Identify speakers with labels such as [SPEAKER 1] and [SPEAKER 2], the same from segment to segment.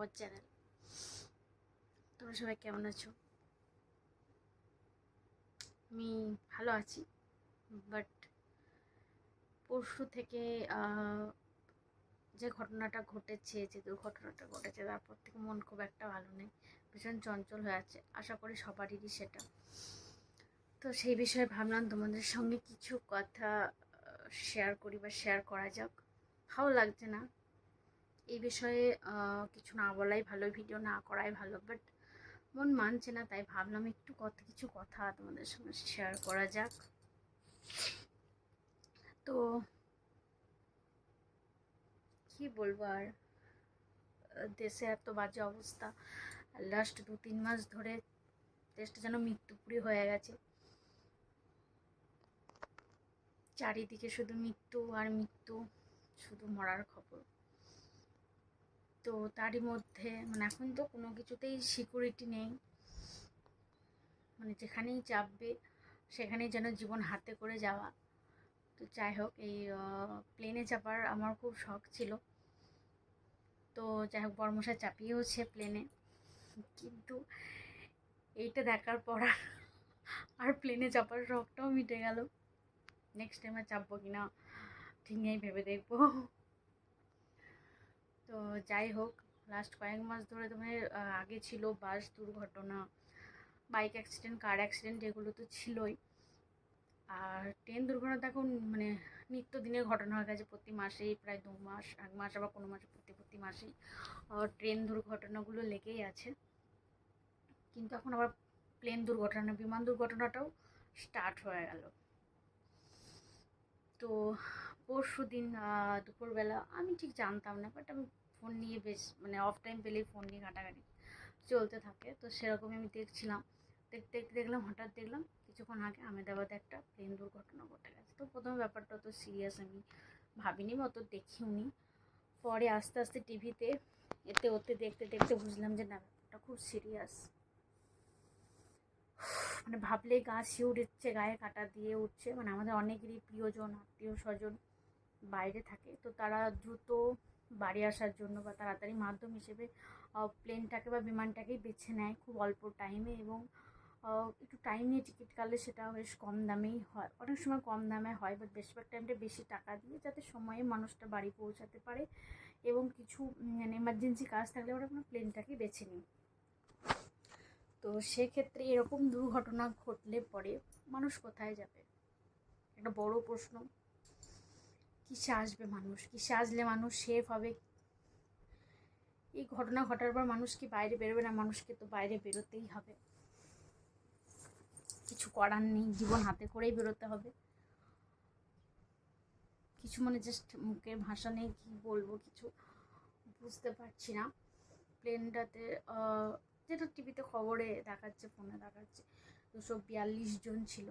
[SPEAKER 1] Our channel. তোমরা সবাই কেমন আছো? আমি ভালো আছি বাট পরশু থেকে যে ঘটনাটা ঘটেছে, যে দুর্ঘটনাটা ঘটেছে, তারপর থেকে মন খুব একটা ভালো নেই, ভীষণ চঞ্চল হয়ে আছে, আশা করি সবারই সেটা। তো সেই বিষয়ে ভাবলাম তোমাদের সঙ্গে কিছু কথা শেয়ার করি বা শেয়ার করা যাক। ভালো লাগছে না? এই বিষয়ে কিছু না বলাই ভালো, ভিডিও না করাই ভালো বাট মন মানছে না, তাই ভাবলাম একটু কত, কিছু কথা তোমাদের সঙ্গে শেয়ার করা যাক। তো কি বলব আর? দেশে এত বাজে অবস্থা লাস্ট দু, তিন মাস ধরে দেশটা যেন মৃত্যুপুরি হয়ে গেছে। চারিদিকে শুধু মৃত্যু আর মৃত্যু, শুধু মরার খবর। তো তারই মধ্যে মানে এখন তো কোনো কিছুতেই সিকিউরিটি নেই। মানে যেখানেই চাপবে, সেখানেই যেন জীবন হাতে করে যাওয়া। তো যাই হোক, এই প্লেনে চাপার আমার খুব শখ ছিল। তো যাই হোক বর্মশা চাপিয়েওছে প্লেনে কিন্তু এইটা দেখার পর আর- প্লেনে চাপার শখটাও মিটে গেল। নেক্সট টাইম চাপবো কিনা, ঠিক নেই, ভেবে দেখব। তো যাই হোক লাস্ট কয়েক মাস ধরে তোমার আগে ছিল বাস দুর্ঘটনা বাইক অ্যাক্সিডেন্ট কার অ্যাক্সিডেন্ট এগুলো তো ছিলই। আর ট্রেন দুর্ঘটনা এখন মানে নিত্যদিনের ঘটনা হয়ে গেছে প্রতি মাসেই, প্রায় দু মাস, এক মাস আবার কোনো মাসে প্রতি প্রতি মাসেই ট্রেন দুর্ঘটনাগুলো লেগেই আছে। কিন্তু এখন আবার প্লেন দুর্ঘটনা, বিমান দুর্ঘটনাটাও স্টার্ট হয়ে গেল। তো পরশু দিন দুপুরবেলা, আমি ঠিক জানতাম না বাট আমি ফোন নিয়ে বেশ মানে অফ টাইম পেলেই ফোন নিয়ে ঘাটাঘাটি চলতে থাকে। তো সেরকমই আমি দেখছিলাম। দেখতে দেখতে দেখলাম, হঠাৎ দেখলাম কিছুক্ষণ আগে আহমেদাবাদে একটা প্লেন দুর্ঘটনা ঘটে গেছে। তো প্রথমে ব্যাপারটা অত সিরিয়াস আমি ভাবিনি, অত দেখিওনি। পরে আস্তে আস্তে টিভিতে এতে, ওতে দেখতে দেখতে বুঝলাম যে না, ব্যাপারটা খুব সিরিয়াস মানে ভাবলে গা শিউর উঠছে গায়ে কাটা দিয়ে উঠছে। মানে আমাদের অনেকেরই প্রিয়জন আত্মীয় স্বজন বাইরে থাকে। তো তারা দ্রুত বাড়ি আসার জন্য বা তাড়াতাড়ি মাধ্যম হিসেবে প্লেনটাকে বা বিমানটাকেই বেছে নেয় খুব অল্প টাইমে এবং একটু টাইম নিয়ে টিকিট কাটলে সেটা বেশ কম দামেই হয়। অনেক সময় কম দামে হয় বাট বেশিরভাগ টাইমটা বেশি টাকা দিয়ে যাতে সময়ে মানুষটা বাড়ি পৌঁছাতে পারে এবং কিছু মানে এমার্জেন্সি কাজ থাকলে ওরা কোনো প্লেনটাকে বেছে নিই তো সেক্ষেত্রে এরকম দুর্ঘটনা ঘটলে পরে মানুষ কোথায় যাবে? একটা বড় প্রশ্ন। কিসে আসবে মানুষ? কিসে আসলে মানুষ সেফ হবে? এই ঘটনা ঘটার পর মানুষ কি বাইরে বেরোবে না? মানুষকে তো বাইরে বেরোতেই হবে। কিছু করার নেই, জীবন হাতে করেই বেরোতে হবে। কিছু মানে জাস্ট মুখের ভাষা নেই, কি বলব কিছু বুঝতে পারছি না। প্লেনটাতে যেটা টিভিতে খবরে দেখাচ্ছে, ফোনে দেখাচ্ছে, দুশো বিয়াল্লিশ জন ছিল।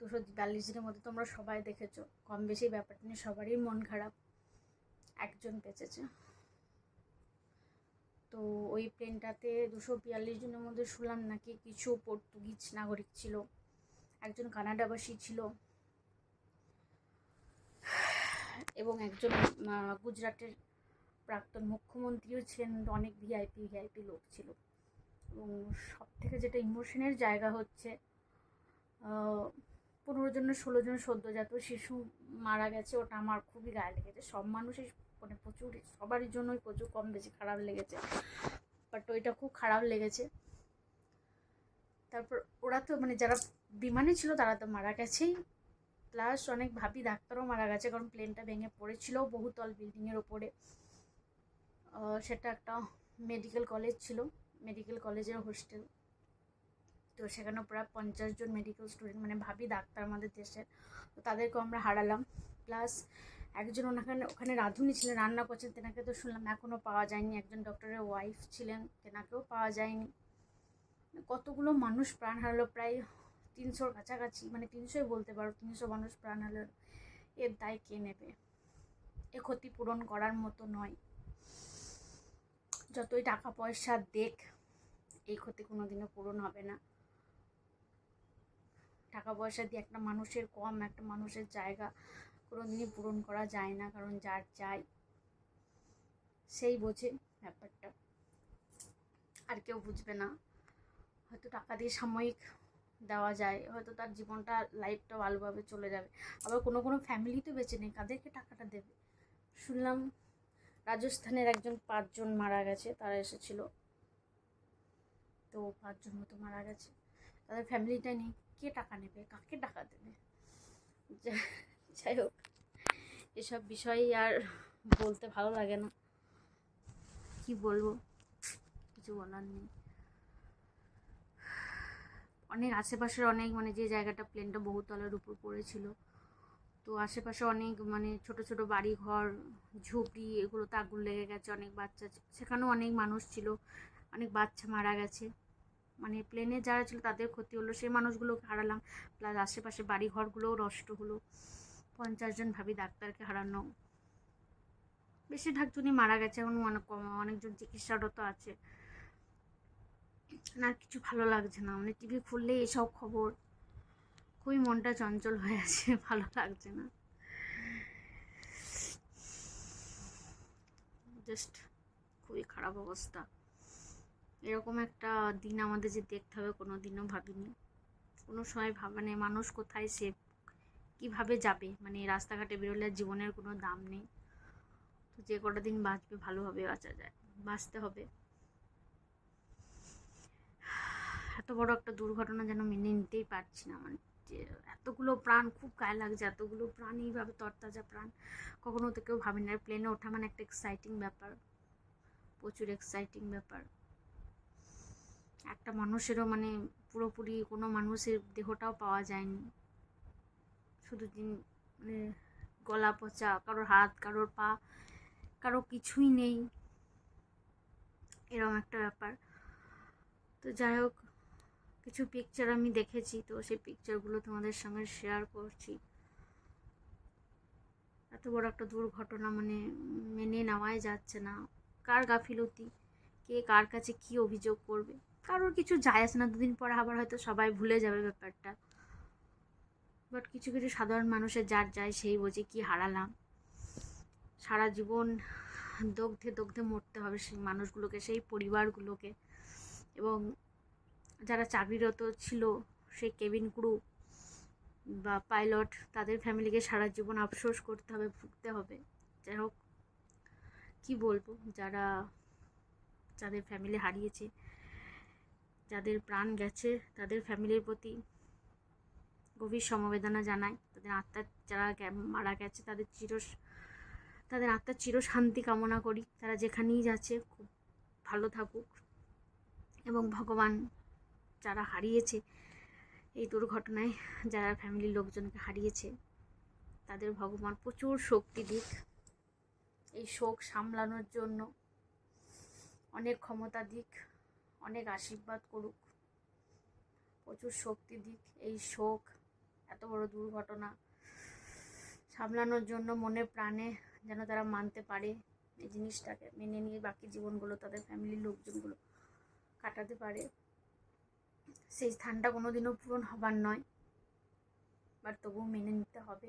[SPEAKER 1] দুশো বিয়াল্লিশ জনের মধ্যে তোমরা সবাই দেখেছ। কম বেশি ব্যাপারটা নিয়ে সবারই মন খারাপ। একজন বেঁচেছে। তো ওই প্লেনটাতে দুশো বিয়াল্লিশ জনের মধ্যে শুনলাম নাকি কিছু পর্তুগিজ নাগরিক ছিল। একজন কানাডাবাসী ছিল। এবং একজন গুজরাটের প্রাক্তন মুখ্যমন্ত্রীও ছিলেন। অনেক ভিআইপি ভিআইপি লোক ছিল। এবং সব থেকে যেটা ইমোশনের জায়গা হচ্ছে পনেরো জনের ষোলো জন সদ্যজাত শিশু মারা গেছে, ওটা আমার খুবই গায়ে লেগেছে। সব মানুষই মানে প্রচুর, সবারই জন্যই প্রচুর কম বেশি খারাপ লেগেছে। বাট ওইটা খুব খারাপ লেগেছে। তারপর ওরা তো মানে যারা বিমানে ছিল, তারা তো মারা গেছেই। প্লাস অনেক ভাবি ডাক্তারও মারা গেছে, কারণ প্লেনটা ভেঙে পড়েছিল বহুতল বিল্ডিংয়ের ওপরে। সেটা একটা মেডিকেল কলেজ ছিল। মেডিকেল কলেজের হোস্টেল তো সেখানে প্রায় পঞ্চাশ জন মেডিকেল স্টুডেন্ট মানে ভাবি ডাক্তার আমাদের দেশের, তো তাদেরকেও আমরা হারালাম। প্লাস একজন ওনাখানে ওখানে রাঁধুনি ছিলেন, রান্না করছেন, তেনাকে তো শুনলাম এখনও পাওয়া যায়নি। একজন ডক্টরের ওয়াইফ ছিলেন, তেনাকেও পাওয়া যায়নি। কতগুলো মানুষ প্রাণ হারালো, প্রায় তিনশোর কাছাকাছি মানে তিনশোই বলতে পারো, তিনশো মানুষ প্রাণ হারালো। এর দায় কে নেবে? এ ক্ষতিপূরণ করার মতো নয়। যতই টাকা পয়সা দেখ, এই ক্ষতি কোনো দিনও পূরণ হবে না। টাকা পয়সা দিয়ে একটা মানুষের কম, একটা মানুষের জায়গা কোনো দিনই পূরণ করা যায় না, কারণ যার চাই সেই বোঝে ব্যাপারটা। আর কেউ বুঝবে না। হয়তো টাকা দিয়ে সাময়িক দেওয়া যায়, হয়তো তার জীবনটা লাইফটা ভালোভাবে চলে যাবে। আবার কোনো কোনো ফ্যামিলি তো বেঁচে নেই, কাদেরকে টাকাটা দেবে? শুনলাম রাজস্থানের একজন পাঁচজন মারা গেছে, তারা এসেছিল। তো পাঁচজন মতো মারা গেছে। তাদের ফ্যামিলিটা নেই। কে টাকা নেবে, কাকে টাকা দেবে? যাই হোক, এসব বিষয়ে আর বলতে ভালো লাগে না। কি বলব? কিছু বলার নেই। অনেক আশেপাশের অনেক মানে যে জায়গাটা প্লেনটা বহুতলের উপর পড়েছিল। তো আশেপাশে অনেক মানে ছোট ছোট বাড়ি ঘর ঝুপড়ি, এগুলোতে আগুন লেগে গেছে, অনেক বাচ্চা সেখানেও অনেক মানুষ ছিল, অনেক বাচ্চা মারা গেছে। মানে প্লেনে যারা ছিল তাদের ক্ষতি হলো। সেই মানুষগুলোকে হারালাম। প্লাস আশেপাশে বাড়ি ঘরগুলোও নষ্ট হলো। পঞ্চাশ জন ভাবি ডাক্তারকে হারানো। বেশিরভাগ জনই মারা গেছে এখন অনেক কম- অনেকজন চিকিৎসারত আছে। না কিছু ভালো লাগছে না। মানে টিভি খুললে এসব খবর। খুবই মনটা চঞ্চল হয়ে আছে, ভালো লাগছে না। জাস্ট খুবই খারাপ অবস্থা। এরকম একটা দিন আমাদের যে দেখতে হবে কোনো দিনও ভাবিনি। কোনো সময় ভাবা নেই মানুষ কোথায় সে কীভাবে যাবে? মানে রাস্তাঘাটে বেরোলে জীবনের কোনো দাম নেই। তো যে কটা দিন বাঁচবে, ভালোভাবে বাঁচা যায়, বাঁচতে হবে। এত বড় একটা দুর্ঘটনা যেন মেনে নিতেই পারছি না মানে যে এতগুলো প্রাণ, খুব গায়ে লাগছে, এতগুলো প্রাণ, এইভাবে তরতাজা প্রাণ। কখনো তো কেউ ভাবেনি। আর প্লেনে ওঠা মানে একটা এক্সাইটিং ব্যাপার, প্রচুর এক্সাইটিং ব্যাপার। একটা মানুষেরও মানে পুরোপুরি কোনো মানুষের দেহটাও পাওয়া যায়নি। শুধু মানে গলা পচা, কারোর হাত, কারোর পা, কারও কিছুই নেই। এরকম একটা ব্যাপার। তো যাই হোক, কিছু পিকচার আমি দেখেছি, তো সেই পিকচারগুলো তোমাদের সঙ্গে শেয়ার করছি। এত বড় একটা দুর্ঘটনা মানে মেনে নেওয়াই যাচ্ছে না। কার গাফিলতি? কে কার কাছে কি অভিযোগ করবে? কারোর কিছু যায় আসে না, দুদিন পরে আবার হয়তো সবাই ভুলে যাবে ব্যাপারটা। বাট কিছু কিছু সাধারণ মানুষের যার যায় সেই বোঝে কি হারালাম। সারা জীবন দগ্ধে দগ্ধে মরতে হবে সেই মানুষগুলোকে, সেই পরিবারগুলোকে। এবং যারা চাকরিরত ছিল, সেই কেবিন ক্রু বা পাইলট তাদের ফ্যামিলিকে সারা জীবন আফসোস করতে হবে, ভুগতে হবে। যাই হোক, কী বলব? যারা, যাদের ফ্যামিলি হারিয়েছে যাদের প্রাণ গেছে, তাদের ফ্যামিলির প্রতি গভীর সমবেদনা জানাই। তাদের আত্মার যারা মারা গেছে, তাদের চির, তাদের আত্মার চির শান্তি কামনা করি। তারা যেখানেই যাচ্ছে, খুব ভালো থাকুক। এবং ভগবান যারা হারিয়েছে এই দুর্ঘটনায়, যারা ফ্যামিলির লোকজনকে হারিয়েছে, তাদের ভগবান প্রচুর শক্তি দিক। এই শোক সামলানোর জন্য অনেক ক্ষমতা দিক। অনেক আশীর্বাদ করুক। প্রচুর শক্তি দিক এই শোক, এত বড় দুর্ঘটনা। সামলানোর জন্য মনে প্রাণে যেন তারা মানতে পারে এই জিনিসটাকে, মেনে নিয়ে বাকি জীবনগুলো, তাদের ফ্যামিলির লোকজনগুলো কাটাতে পারে। সেই স্থানটা কোনোদিনও পূরণ হবার নয় বাট তবুও মেনে নিতে হবে।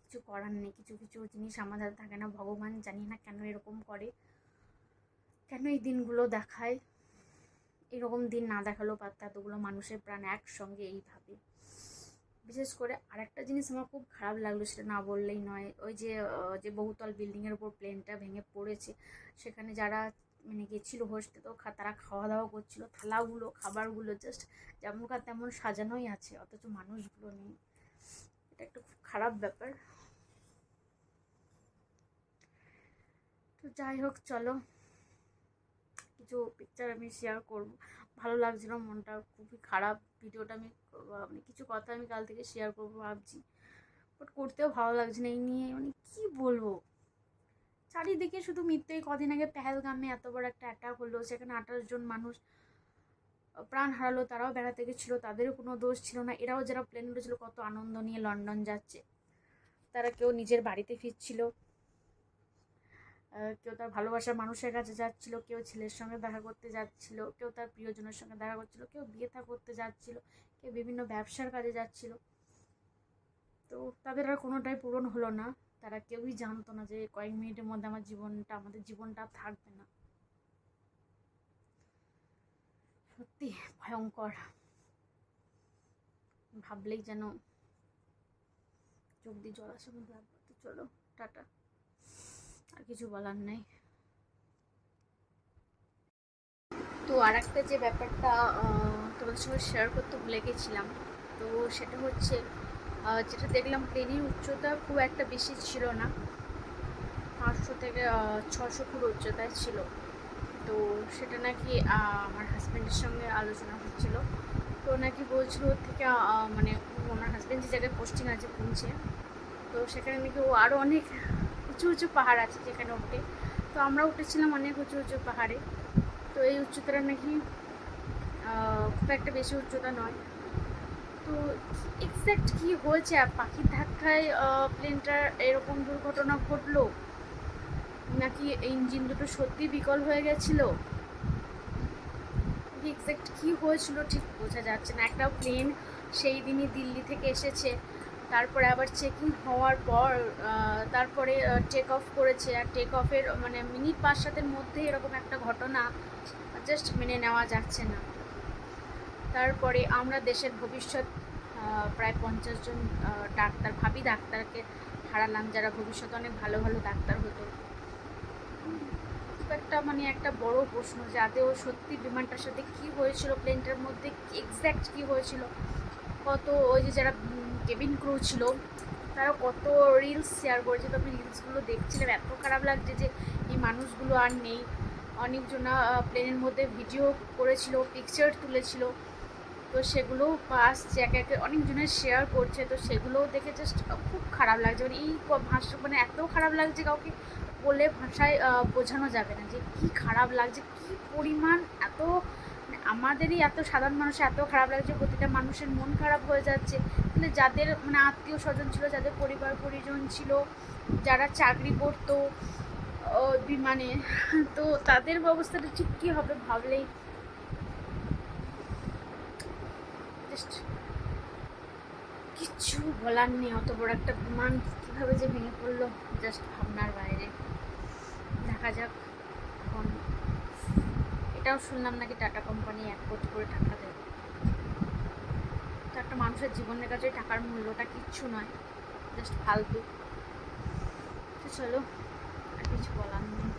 [SPEAKER 1] কিছু করার নেই, কিছু কিছু জিনিস আমাদের থাকে না। ভগবান জানি না কেন এরকম করে, কেন এই দিনগুলো দেখায়। এরকম দিন না দেখালেও পারত এতগুলো মানুষের প্রাণ একসঙ্গে এইভাবে বিশেষ করে আরেকটা জিনিস আমার খুব খারাপ লাগল সেটা না বললেই নয়, ওই যে যে বহুতল বিল্ডিংয়ের উপর প্লেনটা ভেঙে পড়েছে, সেখানে যারা মানে গেছিল হোস্টে তো তারা খাওয়া দাওয়া করছিল, থালাগুলো, খাবারগুলো জাস্ট যেমনকার তেমন সাজানোই আছে, অথচ মানুষগুলো নেই। এটা একটা খুব খারাপ ব্যাপার। তো যাই হোক, চলো। কিছু পিকচার আমি শেয়ার করব। ভালো লাগছিল, মনটা খুবই খারাপ। ভিডিওটা আমি মানে কিছু কথা আমি কাল থেকে শেয়ার করব ভাবছি। বাট করতেও ভালো লাগছে না এই নিয়ে মানে কী বলব? চারিদিকে শুধু মিথ্যেই কদিন আগে পেহেলগামে এত বড় একটা অ্যাটাক হলো, সেখানে আঠাশ জন মানুষ প্রাণ হারালো, তারাও বেড়াতে গেছিল, তাদেরও কোনো দোষ ছিল না। এরাও যারা প্লেন উঠেছিল কত আনন্দ নিয়ে লন্ডন যাচ্ছে। তারা কেউ নিজের বাড়িতে ফিরছিল। কেউ তার ভালোবাসার মানুষের কাছে যাচ্ছিল, কেউ ছেলের সঙ্গে দেখা করতে যাচ্ছিল, কেউ তার প্রিয়জনের সঙ্গে দেখা করছিল, কেউ বিয়ে থা করতে যাচ্ছিল, কেউ বিভিন্ন ব্যবসার কাজে যাচ্ছিল। তো তাদের আর কোনোটাই পূরণ হলো না। তারা কেউই জানতো না যে কয়েক মিনিটের মধ্যে আমার জীবনটা, আমাদের জীবনটা থাকবে না। সত্যি ভয়ঙ্কর। ভাবলেই যেন চোখ দিয়ে জল আসে মধ্যে একবার তো চলো, টাটা। আর কিছু বলার নেই। তো আর একটা যে ব্যাপারটা তোমাদের সঙ্গে শেয়ার করতে ভুলে গেছিলাম, তো সেটা হচ্ছে যেটা দেখলাম প্লেনের উচ্চতা খুব একটা বেশি ছিল না। পাঁচশো থেকে ছশো ফুট উচ্চতায় ছিল। তো সেটা নাকি আমার হাজব্যান্ডের সঙ্গে আলোচনা হচ্ছিল। তো নাকি বলছিল থেকে মানে ওনার হাজব্যান্ড যে জায়গায় পোস্টিং আছে পুঁছে তো সেখানে নাকি ও আরও অনেক উঁচু উঁচু পাহাড় আছে যেখানে ওঠে তো আমরা উঠেছিলাম অনেক উঁচু উঁচু পাহাড়ে। তো এই উচ্চতাটা নাকি খুব একটা বেশি উচ্চতা নয়। তো এক্স্যাক্ট কি হয়েছে? পাখির ধাক্কায় প্লেনটার এরকম দুর্ঘটনা ঘটলো? নাকি ইঞ্জিন দুটো সত্যি বিকল হয়ে গেছিল? এক্স্যাক্ট কি হয়েছিল ঠিক বোঝা যাচ্ছে না। একটা প্লেন সেই দিনই দিল্লি থেকে এসেছে। তারপরে আবার চেকিং হওয়ার পর তারপরে টেক অফ করেছে। আর টেক অফের মানে মিনিট পাঁচ সাতের মধ্যে এরকম একটা ঘটনা জাস্ট মেনে নেওয়া যাচ্ছে না। তারপরে আমরা দেশের ভবিষ্যৎ প্রায় পঞ্চাশ জন ডাক্তার, ভাবি ডাক্তারকে হারালাম, যারা ভবিষ্যতে অনেক ভালো ভালো ডাক্তার হতো। খুব একটা মানে একটা বড় প্রশ্ন যে আদেও সত্যি বিমানটার সাথে কি হয়েছিল প্লেনটার মধ্যে এক্স্যাক্ট কি হয়েছিল? কত ওই যে যারা কেবিন ক্রু ছিল তারা কত রিলস শেয়ার করেছে তো আমি রিলসগুলো দেখছিলাম। এত খারাপ লাগছে যে এই মানুষগুলো আর নেই। অনেকজনা প্লেনের মধ্যে ভিডিও করেছিল পিকচার তুলেছিল। তো সেগুলো আসছে একে একে অনেকজনের শেয়ার করছে। তো সেগুলোও দেখে জাস্ট খুব খারাপ লাগছে। মানে এই ভাষা মানে এত খারাপ লাগছে কাউকে বলে ভাষায় বোঝানো যাবে না যে কি খারাপ লাগছে, কি পরিমাণ এত মানে আমাদেরই এত সাধারণ মানুষের এত খারাপ লাগছে, প্রতিটা মানুষের মন খারাপ হয়ে যাচ্ছে। তাহলে যাদের মানে আত্মীয় স্বজন ছিল, যাদের পরিবার পরিজন ছিল, যারা চাকরি করতো বিমানে তো তাদের অবস্থাটা ঠিক কী হবে ভাবলেই কিচ্ছু বলার নেই, অত বড় একটা বিমান কীভাবে যে ভেঙে পড়ল জাস্ট ভাবনার বাইরে। দেখা যাক, এখন এটাও শুনলাম নাকি টাটা কোম্পানি এক কোটি করে টাকা তো একটা মানুষের জীবনের কাছে টাকার মূল্যটা কিচ্ছু নয় জাস্ট ফালতু। তো চলো, আর কিছু বলার নেই।